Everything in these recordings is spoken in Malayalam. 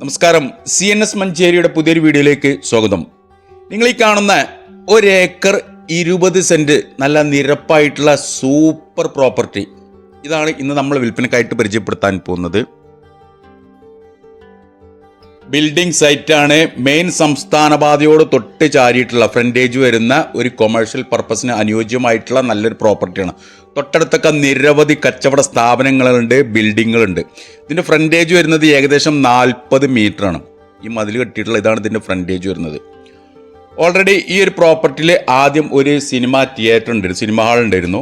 നമസ്കാരം. സി എൻ എസ് മഞ്ചേരിയുടെ പുതിയൊരു വീഡിയോയിലേക്ക് സ്വാഗതം. നിങ്ങൾ ഈ കാണുന്ന ഒരേക്കർ ഇരുപത് സെന്റ് നല്ല നിരപ്പായിട്ടുള്ള സൂപ്പർ പ്രോപ്പർട്ടി. ഇതാണ് ഇന്ന് നമ്മൾ വിൽപ്പനക്കായിട്ട് പരിചയപ്പെടുത്താൻ പോകുന്നത്. ബിൽഡിംഗ് സൈറ്റാണ് മെയിൻ സംസ്ഥാന പാതയോട് തൊട്ട് ചാരിയിട്ടുള്ള ഫ്രണ്ടേജ് വരുന്ന ഒരു കൊമേഴ്ഷ്യൽ പർപ്പസിന് അനുയോജ്യമായിട്ടുള്ള നല്ലൊരു പ്രോപ്പർട്ടിയാണ് തൊട്ടടുത്തൊക്കെ നിരവധി കച്ചവട സ്ഥാപനങ്ങളുണ്ട് ബിൽഡിങ്ങുകളുണ്ട് ഇതിന്റെ ഫ്രണ്ടേജ് വരുന്നത് ഏകദേശം നാൽപ്പത് ആണ്. ഈ മതിൽ കെട്ടിയിട്ടുള്ള ഇതാണ് ഇതിന്റെ ഫ്രണ്ടേജ് വരുന്നത്. ഓൾറെഡി ഈ ഒരു പ്രോപ്പർട്ടിയിൽ ആദ്യം ഒരു സിനിമ തിയേറ്റർ ഉണ്ട് സിനിമ ഹാൾ ഉണ്ടായിരുന്നു.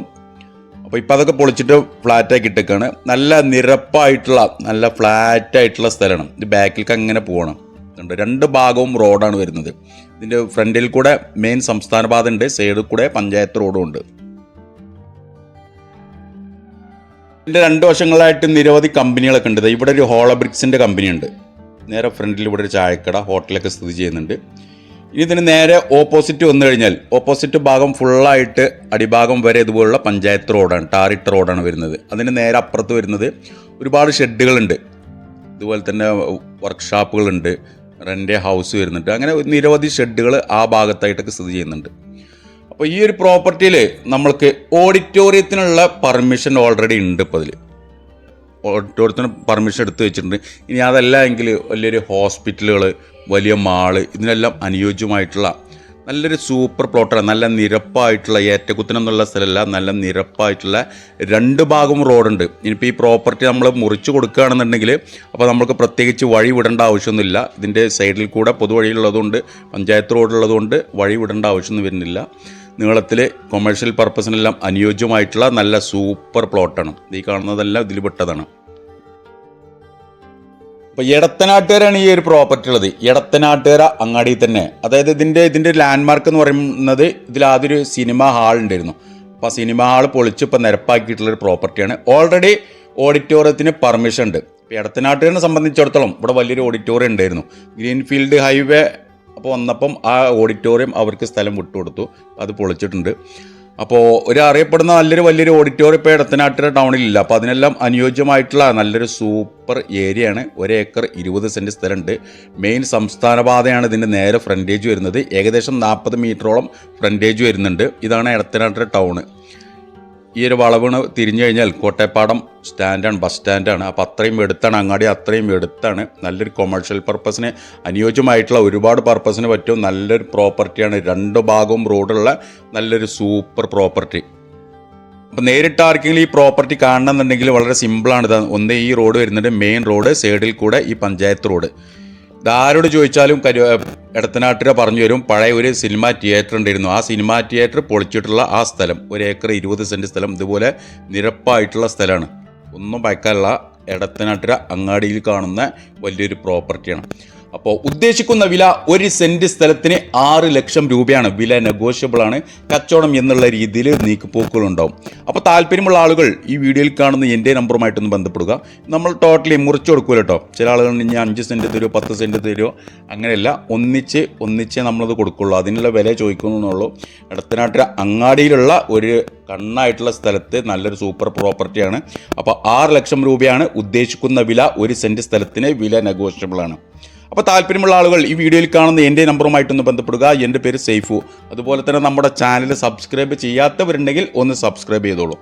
അപ്പോൾ ഇപ്പം അതൊക്കെ പൊളിച്ചിട്ട് ഫ്ലാറ്റാക്കി ഇട്ടേക്കാണ്. നല്ല നിരപ്പായിട്ടുള്ള നല്ല ഫ്ലാറ്റായിട്ടുള്ള സ്ഥലമാണ്. ഇത് ബാക്കിലേക്ക് അങ്ങനെ പോകണം രണ്ട് ഭാഗവും റോഡാണ് വരുന്നത്. ഇതിന്റെ ഫ്രണ്ടിൽ കൂടെ മെയിൻ സംസ്ഥാന പാത ഉണ്ട്. സൈഡിൽ കൂടെ പഞ്ചായത്ത് റോഡും ഉണ്ട്. ഇതിന്റെ രണ്ട് വശങ്ങളായിട്ട് നിരവധി കമ്പനികളൊക്കെ ഉണ്ട്. ഇവിടെ ഒരു ഹോളബ്രിക്സിന്റെ കമ്പനി ഉണ്ട് നേരെ ഫ്രണ്ടിൽ ഇവിടെ ഒരു ചായക്കട ഹോട്ടലൊക്കെ സ്ഥിതി ചെയ്യുന്നുണ്ട്. ഇതിന് നേരെ ഓപ്പോസിറ്റ് വന്നു കഴിഞ്ഞാൽ ഓപ്പോസിറ്റ് ഭാഗം ഫുള്ളായിട്ട് അടിഭാഗം വരെ ഇതുപോലുള്ള പഞ്ചായത്ത് റോഡാണ് ടാറിട്ട് റോഡാണ് വരുന്നത്. അതിന് നേരെ അപ്പുറത്ത് വരുന്നത് ഒരുപാട് ഷെഡുകളുണ്ട്. ഇതുപോലെ തന്നെ വർക്ക്ഷോപ്പുകളുണ്ട് റെന്റ് ഹൗസ് വരുന്നുണ്ട്. അങ്ങനെ നിരവധി ഷെഡുകൾ ആ ഭാഗത്തായിട്ടൊക്കെ സ്ഥിതി ചെയ്യുന്നുണ്ട്. അപ്പോൾ ഈ ഒരു പ്രോപ്പർട്ടിയിൽ നമ്മൾക്ക് ഓഡിറ്റോറിയത്തിനുള്ള പെർമിഷൻ ഓൾറെഡി ഉണ്ട് ഇപ്പോൾ അതിൽ ഓഡിറ്റോറിയത്തിന് പെർമിഷൻ എടുത്ത് വെച്ചിട്ടുണ്ട്. ഇനി അതല്ല എങ്കിൽ വലിയൊരു ഹോസ്പിറ്റലുകൾ വലിയ മാൾ ഇതിനെല്ലാം അനുയോജ്യമായിട്ടുള്ള നല്ലൊരു സൂപ്പർ പ്ലോട്ടാണ് നല്ല നിരപ്പായിട്ടുള്ള ഏറ്റക്കുത്തനം എന്നുള്ള സ്ഥലമല്ല. നല്ല നിരപ്പായിട്ടുള്ള രണ്ട് ഭാഗം റോഡുണ്ട് ഇനിയിപ്പോൾ ഈ പ്രോപ്പർട്ടി നമ്മൾ മുറിച്ച് കൊടുക്കുകയാണെന്നുണ്ടെങ്കിൽ അപ്പോൾ നമുക്ക് പ്രത്യേകിച്ച് വഴി വിടേണ്ട ആവശ്യമൊന്നുമില്ല. ഇതിന്റെ സൈഡിൽ കൂടെ പൊതുവഴിയുള്ളതുകൊണ്ട് പഞ്ചായത്ത് റോഡുള്ളതുകൊണ്ട് വഴി വിടേണ്ട ആവശ്യമൊന്നും വരുന്നില്ല. നീളത്തിൽ കൊമേഴ്ഷ്യൽ പർപ്പസിനെല്ലാം അനുയോജ്യമായിട്ടുള്ള നല്ല സൂപ്പർ പ്ലോട്ടാണ് ഈ കാണുന്നതെല്ലാം ഇതിൽ പെട്ടതാണ്. അപ്പോൾ എടത്തനാട്ടുകാരാണ് ഈ ഒരു പ്രോപ്പർട്ടി ഉള്ളത്. എടത്തനാട്ടുകര അങ്ങാടി തന്നെ. അതായത് ഇതിന്റെ ഇതിന്റെ ലാൻഡ്മാർക്ക് എന്ന് പറയുന്നത് ഇതിൽ ആദ്യം ഒരു സിനിമ ഹാൾ ഉണ്ടായിരുന്നു. അപ്പോൾ ആ സിനിമ ഹാൾ പൊളിച്ച് ഇപ്പോൾ നിരപ്പാക്കിയിട്ടുള്ളൊരു പ്രോപ്പർട്ടിയാണ് ഓൾറെഡി ഓഡിറ്റോറിയത്തിന് പെർമിഷൻ ഉണ്ട്. ഇപ്പോൾ എടത്തനാട്ടുകാരനെ സംബന്ധിച്ചിടത്തോളം ഇവിടെ വലിയൊരു ഓഡിറ്റോറിയം ഉണ്ടായിരുന്നു. ഗ്രീൻഫീൽഡ് ഹൈവേ അപ്പോൾ വന്നപ്പം ആ ഓഡിറ്റോറിയം അവർക്ക് സ്ഥലം വിട്ടുകൊടുത്തു. അത് പൊളിച്ചിട്ടുണ്ട്. അപ്പോൾ ഒരു അറിയപ്പെടുന്ന നല്ലൊരു വലിയൊരു ഓഡിറ്റോറിയം ഇപ്പോൾ ഇടത്തനാട്ടിലെ ടൗണിലില്ല അപ്പോൾ അതിനെല്ലാം അനുയോജ്യമായിട്ടുള്ള നല്ലൊരു സൂപ്പർ ഏരിയയാണ് ഒരേക്കർ ഇരുപത് സെന്റ് സ്ഥലമുണ്ട്. മെയിൻ സംസ്ഥാന പാതയാണ് ഇതിന്റെ നേരെ ഫ്രണ്ടേജ് വരുന്നത്. ഏകദേശം നാൽപ്പത് മീറ്ററോളം ഫ്രണ്ടേജ് വരുന്നുണ്ട്. ഇതാണ് ഇടത്തനാട്ടിലെ ടൗണ് ഈ ഒരു വളവിന് തിരിഞ്ഞു കഴിഞ്ഞാൽ കോട്ടയപ്പാടം സ്റ്റാൻഡാണ് ബസ് സ്റ്റാൻഡാണ്. അപ്പോൾ അത്രയും എടുത്താണ് അങ്ങാടി അത്രയും എടുത്താണ് നല്ലൊരു കൊമേഴ്ഷ്യൽ പർപ്പസിന് അനുയോജ്യമായിട്ടുള്ള ഒരുപാട് പർപ്പസിന് പറ്റും നല്ലൊരു പ്രോപ്പർട്ടിയാണ് രണ്ട് ഭാഗവും റോഡുള്ള നല്ലൊരു സൂപ്പർ പ്രോപ്പർട്ടി അപ്പോൾ നേരിട്ട് ആർക്കെങ്കിലും ഈ പ്രോപ്പർട്ടി കാണണമെന്നുണ്ടെങ്കിൽ വളരെ സിമ്പിളാണ് ഇത് ഒന്ന് ഈ റോഡ് വരുന്നുണ്ട് മെയിൻ റോഡ് സൈഡിൽ കൂടെ ഈ പഞ്ചായത്ത് റോഡ് ഇതാരോട് ചോദിച്ചാലും കരു ഇടത്തനാട്ടിലെ പറഞ്ഞു വരും പഴയ ഒരു സിനിമ തിയേറ്റർ ഉണ്ടായിരുന്നു. ആ സിനിമ തിയേറ്റർ പൊളിച്ചിട്ടുള്ള ആ സ്ഥലം ഒരു ഏക്കർ ഇരുപത് സെന്റ് സ്ഥലം ഇതുപോലെ നിരപ്പായിട്ടുള്ള സ്ഥലമാണ്. ഒന്നും ഭയക്കാനുള്ള ഇടത്തനാട്ടിലെ അങ്ങാടിയിൽ കാണുന്ന വലിയൊരു പ്രോപ്പർട്ടിയാണ്. അപ്പോൾ ഉദ്ദേശിക്കുന്ന വില ഒരു സെന്റ് സ്ഥലത്തിന് ആറ് ലക്ഷം രൂപയാണ്. വില നെഗോഷ്യബിൾ ആണ്. കച്ചവടം എന്നുള്ള രീതിയിൽ നീക്കുപോക്കുകളുണ്ടാവും. അപ്പോൾ താല്പര്യമുള്ള ആളുകൾ ഈ വീഡിയോയിൽ കാണുന്ന എന്റെ നമ്പറുമായിട്ടൊന്ന് ബന്ധപ്പെടുക. നമ്മൾ ടോട്ടലി മുറിച്ചു കൊടുക്കൂല കേട്ടോ ചില ആളുകൾ ഇനി അഞ്ച് സെന്റ് തരുമോ പത്ത് സെന്റ് തരുമോ അങ്ങനെയല്ല. ഒന്നിച്ച് ഒന്നിച്ച് നമ്മളത് കൊടുക്കുള്ളൂ. അതിനുള്ള വില ചോദിക്കുന്നുള്ളൂ ഇടത്തനാട്ടിൽ അങ്ങാടിയിലുള്ള ഒരു കണ്ണായിട്ടുള്ള സ്ഥലത്ത് നല്ലൊരു സൂപ്പർ പ്രോപ്പർട്ടിയാണ് അപ്പോൾ ആറ് ലക്ഷം രൂപയാണ് ഉദ്ദേശിക്കുന്ന വില ഒരു സെന്റ് സ്ഥലത്തിന് വില നെഗോഷ്യബിൾ ആണ്. അപ്പോൾ താല്പര്യമുള്ള ആളുകൾ ഈ വീഡിയോയിൽ കാണുന്ന എന്റെ നമ്പറുമായിട്ടൊന്ന് ബന്ധപ്പെടുക. എന്റെ പേര് സേഫു അതുപോലെ തന്നെ നമ്മുടെ ചാനൽ സബ്സ്ക്രൈബ് ചെയ്യാത്തവരുണ്ടെങ്കിൽ ഒന്ന് സബ്സ്ക്രൈബ് ചെയ്തോളൂ.